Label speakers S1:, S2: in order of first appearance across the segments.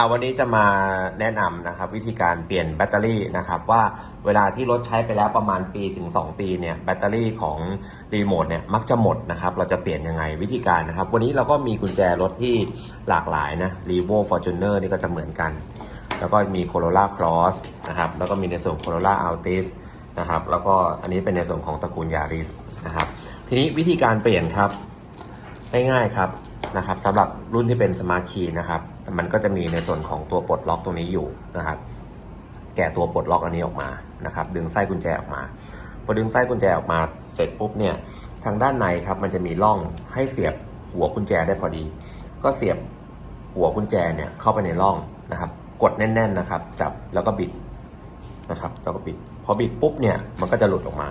S1: อ่าวันนี้จะมาแนะนำนะครับวิธีการเปลี่ยนแบตเตอรี่นะครับว่าเวลาที่รถใช้ไปแล้วประมาณปีถึง 2 ปีเนี่ยแบตเตอรี่ของรีโมทเนี่ยมักจะหมดนะครับเราจะเปลี่ยนยังไงวิธีการนะครับ วันนี้เราก็มีกุญแจรถที่หลากหลายนะ r e v o Fortuner นี่ก็จะเหมือนกัน แล้วก็มี Corolla Cross นะครับแล้วก็มีในส่วน Corolla Altis นะครับแล้วก็อันนี้เป็นในส่วนของตระกูล Yaris นะครับทีนี้วิธีการเปลี่ยนครับง่ายๆครับ นะครับสำหรับรุ่นที่เป็นสมาร์ทคีย์นะครับมันก็จะมีในส่วนของตัวปลดล็อกตรงนี้อยู่นะครับ แกะตัวปลดล็อกอันนี้ออกมานะครับ ดึงไส้กุญแจออกมา พอดึงไส้กุญแจออกมาเสร็จปุ๊บเนี่ยทางด้านในครับมันจะมีร่องให้เสียบหัวกุญแจได้พอดี ก็เสียบหัวกุญแจเนี่ยเข้าไปในร่องนะครับ กดแน่น ๆนะครับ จับแล้วก็บิดนะครับแล้วก็บิด พอบิดปุ๊บเนี่ยมันก็จะหลุดออกมา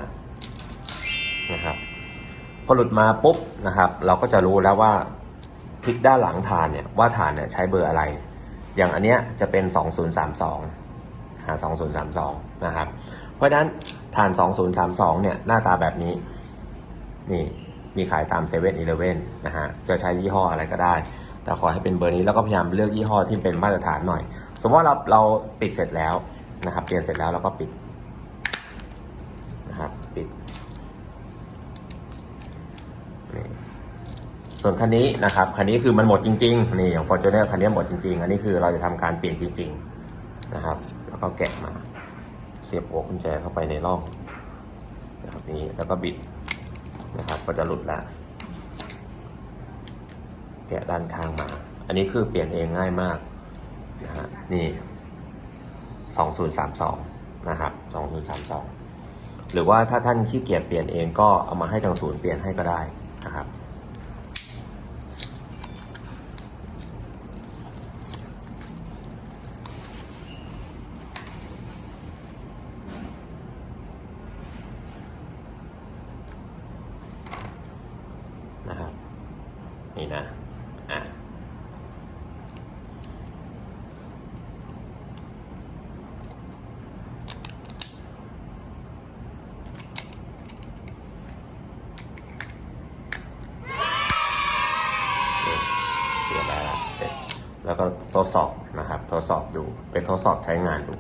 S1: นะครับ พอหลุดมาปุ๊บนะครับ เราก็จะรู้แล้วว่า ลิกด้านหลังฐานเนี่ยว่าฐานเนี่ยใช้เบอร์อะไร อย่างอันเนี้ยจะเป็น 2032หา2032 นะครับ เพราะฉะนั้นฐาน 2032 เนี่ยหน้าตาแบบนี้ นี่มีขายตาม7 e เ e ่ e อนะฮะ จะใช้ยี่ห้ออะไรก็ได้ แต่ขอให้เป็นเบอร์นี้แล้วก็พยายามเลือกยี่ห้อที่เป็นมาตรฐานหน่อย สมมติว่าเราเราปิดเสร็จแล้วนะครับเปลี่ยนเสร็จแล้วเราก็ปิดนะครับ ปิด นี่ ส่วนคันนี้นะครับคันนี้คือมันหมดจริงๆนี่อย่าง Fortuner คันนี้หมดจริงๆ อันนี้คือเราจะทำการเปลี่ยนจริง ๆนะครับ แล้วก็แกะมาเสียบหัวกุญแจเข้าไปในร่องนะครับนี่แล้วก็บิดนะครับก็จะหลุดล้วแกะด้านข้างมา อันนี้คือเปลี่ยนเองง่ายมากนะฮะนี่2032นะครับ2032หรือว่าถ้าท่านขี้เกียจเปลี่ยนเองก็เอามาให้ทางศูนย์เปลี่ยนให้ก็ได้นะครับ นี่นะอะเปลี่ยนได้แล้วเสร็จแล้วก็ทดสอบนะครับ ทดสอบดูเป็นทดสอบใช้งานดู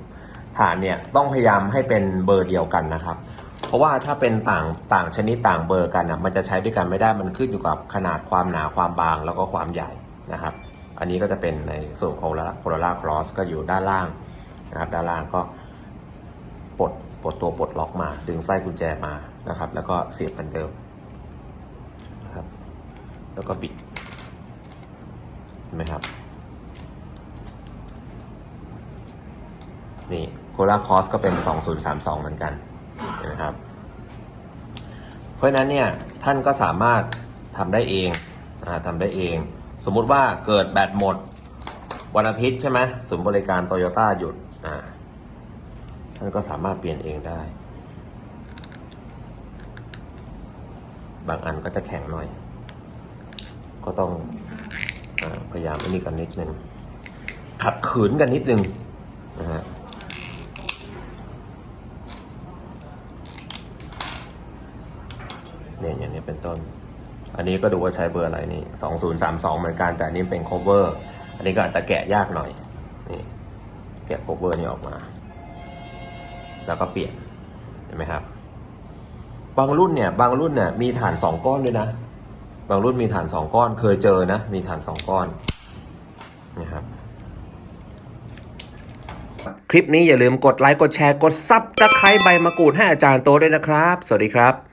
S1: ฐานเนี่ยต้องพยายามให้เป็นเบอร์เดียวกันนะครับ เพราะว่าถ้าเป็นต่างต่างชนิดต่างเบอร์กันอะมันจะใช้ด้วยกันไม่ได้มันขึ้นอยู่กับขนาดความหนาความบางแล้วก็ความใหญ่นะครับ อันนี้ก็จะเป็นในส่วนของโคโรล่าครอสก็อยู่ด้านล่างนะครับ ด้านล่างก็ปลดปลดตัวปลดล็อกมา ดึงไส้กุญแจมานะครับ แล้วก็เสียบเหมือนเดิมนะครับ แล้วก็บิดเห็นไหมครับนี่โคโรลาคอสก็เป็น 2032 เหมือนกัน นไหมครับ เพราะฉะนั้นเนี่ยท่านก็สามารถทำได้เองนะทำได้เอง สมมุติว่าเกิดแบตหมดวันอาทิตย์ใช่ไหมศูนย์บริการโตโยต้าหยุดอ่าท่านก็สามารถเปลี่ยนเองได้ บางอันก็จะแข็งหน่อย ก็ต้องอพยายามอันนี้กันนิดนึงขัดขืนกันนิดนึงนะฮะ เนี่ยอย่างนี้เป็นต้น อันนี้ก็ดูว่าใช้เบอร์อะไรนี่2032เหมือนกันแต่อันนี้เป็น cover อันนี้ก็อาจจะแกะยากหน่อยนี่แกะ cover นี่ออกมา แล้วก็เปลี่ยนเห็นไหมครับ บางรุ่นเนี่ยบางรุ่นเนี่ยมีฐานสองก้อนด้วยนะ บางรุ่นมีฐานสองก้อน เคยเจอนะ มีฐานสองก้อนนะครับคลิปนี้อย่าลืมกดไลค์ กดแชร์ กดซับตะไคร้ใบมะกรูดให้อาจารย์โตด้วยนะครับ สวัสดีครับ